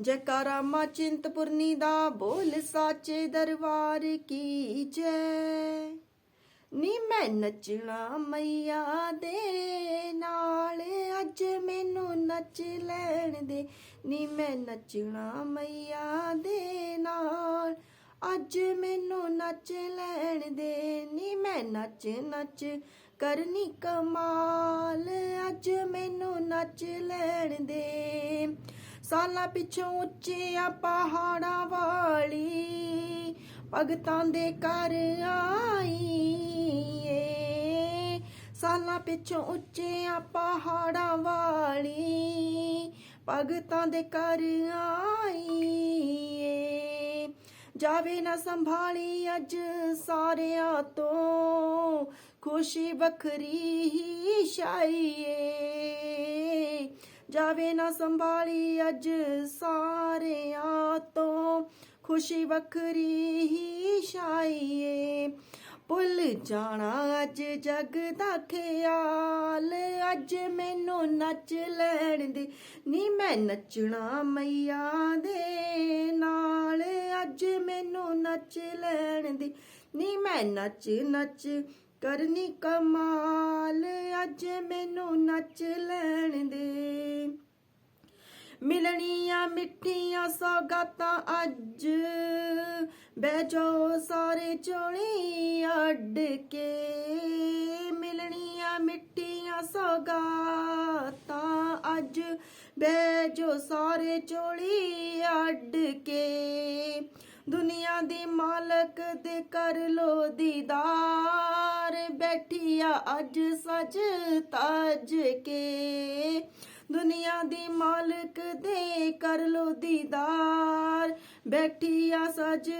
ਜੈਕਾਰਾ ਮਾ ਚਿੰਤਪੁਰਨੀ ਦਾ ਬੋਲ ਸਾਚੇ ਦਰਬਾਰ ਕੀ ਜੈ? ਨੀ ਮੈਂ ਨੱਚਣਾ ਮਈਆ ਦੇ ਨਾਲ, ਅੱਜ ਮੈਨੂੰ ਨੱਚ ਲੈਣ ਦੇ। ਨੀ ਮੈਂ ਨੱਚਣਾ ਮਈਆ ਦੇ ਨਾਲ, ਅੱਜ ਮੈਨੂੰ ਨੱਚ ਲੈਣ ਦੇ। ਨੀ ਮੈਂ ਨੱਚ ਨੱਚ ਕਰਨੀ ਕਮਾਲ, ਅੱਜ ਮੈਨੂੰ ਨੱਚ ਲੈਣ ਦੇ। ਸਾਲਾਂ ਪਿੱਛੋਂ ਉੱਚੀਆਂ ਪਹਾੜਾਂ ਵਾਲੀ, ਭਗਤਾਂ ਦੇ ਘਰ ਆਈ ਏ ਸਾਲਾਂ ਪਿੱਛੋਂ ਉੱਚੀਆਂ ਪਹਾੜਾਂ ਵਾਲੀ, ਭਗਤਾਂ ਦੇ ਘਰ ਆਈ ਏ ਜਾਵੇ ਨਾ ਸੰਭਾਲੀ ਅੱਜ ਸਾਰਿਆਂ ਤੋਂ, ਖੁਸ਼ੀ ਵੱਖਰੀ ਹੀ ਛਾਈਏ। ਜਾਵੇ ਨਾ ਸੰਭਾਲੀ ਅੱਜ ਸਾਰਿਆਂ ਤੋਂ। ਖੁਸ਼ੀ ਵੱਖਰੀ ਹੀ ਛਾਈਏ। ਭੁੱਲ ਜਾਣਾ ਅੱਜ ਜਗ ਦਾ ਖਿਆਲ। ਅੱਜ ਮੈਨੂੰ ਨੱਚ ਲੈਣ ਦੇ। ਨੀ ਮੈਂ ਨੱਚਣਾ ਮਈਆ ਦੇ ਨਾਲ। ਅੱਜ ਮੈਨੂੰ ਨੱਚ ਲੈਣ ਦੇ। ਨੀ ਮੈਂ ਨੱਚ ਨੱਚ ਕਰਨੀ ਕਮਾਲ, ਅੱਜ ਮੈਨੂੰ ਨੱਚ ਲੈਣ ਦੇ। ਮਿਲਣੀਆਂ ਮਿੱਠੀਆਂ ਸੌਗਾਤਾਂ ਅੱਜ, ਬਹਿ ਜਾਓ ਸਾਰੇ ਚੋਲੀ ਅੱਡ ਕੇ। ਮਿਲਣੀਆਂ ਮਿੱਠੀਆਂ ਸੌਗਾਤਾਂ ਅੱਜ, ਬਹਿ ਜਾਓ ਸਾਰੇ ਚੋਲੀ ਅੱਡ ਕੇ। ਦੁਨੀਆ ਦੀ ਮਾਲਕ ਦੇ ਕਰ ਲੋ ਦੀਦਾਰ। ਬੈਠੀਆ ਅੱਜ ਸਜ ਤਜ ਕੇ। ਦੁਨੀਆ ਦੀ ਮਾਲਕ ਦੇ ਕਰ ਲੋ ਦੀਦਾਰ। ਬੈਠੀਆ ਸਜ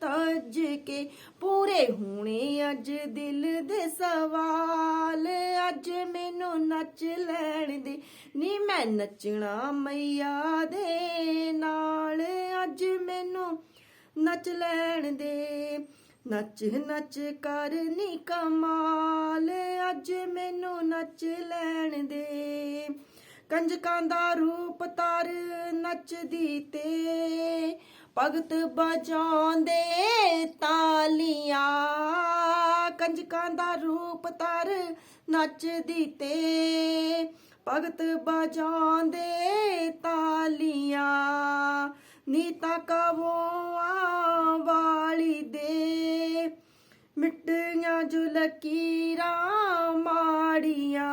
ਤਜ ਕੇ। ਪੂਰੇ ਹੋਣੇ ਅੱਜ ਦਿਲ ਦੇ ਸਵਾਲ। ਅੱਜ ਮੈਨੂੰ ਨੱਚ ਲੈਣ ਦੇ। ਨੀ ਮੈਂ ਨੱਚਣਾ ਮਈਆ ਦੇ ਨਾਲ। ਅੱਜ ਮੈਨੂੰ ਨੱਚ ਲੈਣ ਦੇ। ਨੱਚ ਨੱਚ ਕਰ ਨੀ ਕਮਾਲ, ਅੱਜ ਮੈਨੂੰ ਨੱਚ ਲੈਣ ਦੇ। ਕੰਜਕਾਂ ਦਾ ਰੂਪ ਤਰ ਨੱਚਦੀ ਤੇ, ਭਗਤ ਬਜਾਉਂਦੇ ਤਾਲੀਆਂ। ਕੰਜਕਾਂ ਦਾ ਰੂਪ ਤਰ ਨੱਚਦੀ ਤੇ, ਭਗਤ ਬਜਾਉਂਦੇ ਤਾਲੀਆਂ। ਨੀਤਾ ਕਵੋਆਂ ਮਿੱਟੀਆਂ ਜੁਲਕੀਰਾਂ ਮਾੜੀਆਂ,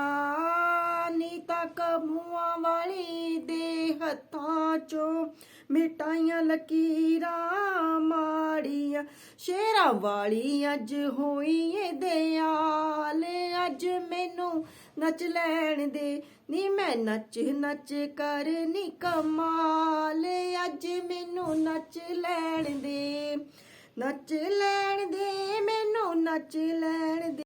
ਨੀ ਤਾਂ ਕਬੂਆਂ ਵਾਲੀ ਦੇ ਹੱਥਾਂ ਚੋਂ ਮਿਟਾਈਆਂ ਲਕੀਰਾਂ ਮਾੜੀਆਂ। ਸ਼ੇਰਾਂ ਵਾਲੀ ਅੱਜ ਹੋਈ ਏ ਦਿਆਲ, ਅੱਜ ਮੈਨੂੰ ਨੱਚ ਲੈਣ ਦੇ। ਨੀ ਮੈਂ ਨੱਚ ਨੱਚ ਕਰ ਨੀ ਕਮਾਲ, ਅੱਜ ਮੈਨੂੰ ਨੱਚ ਲੈਣ ਦੇ। ਨੱਚ ਲੈਣ ਦੇ ਮੈਨੂੰ ਨੱਚ ਲੈਣ ਦੇ।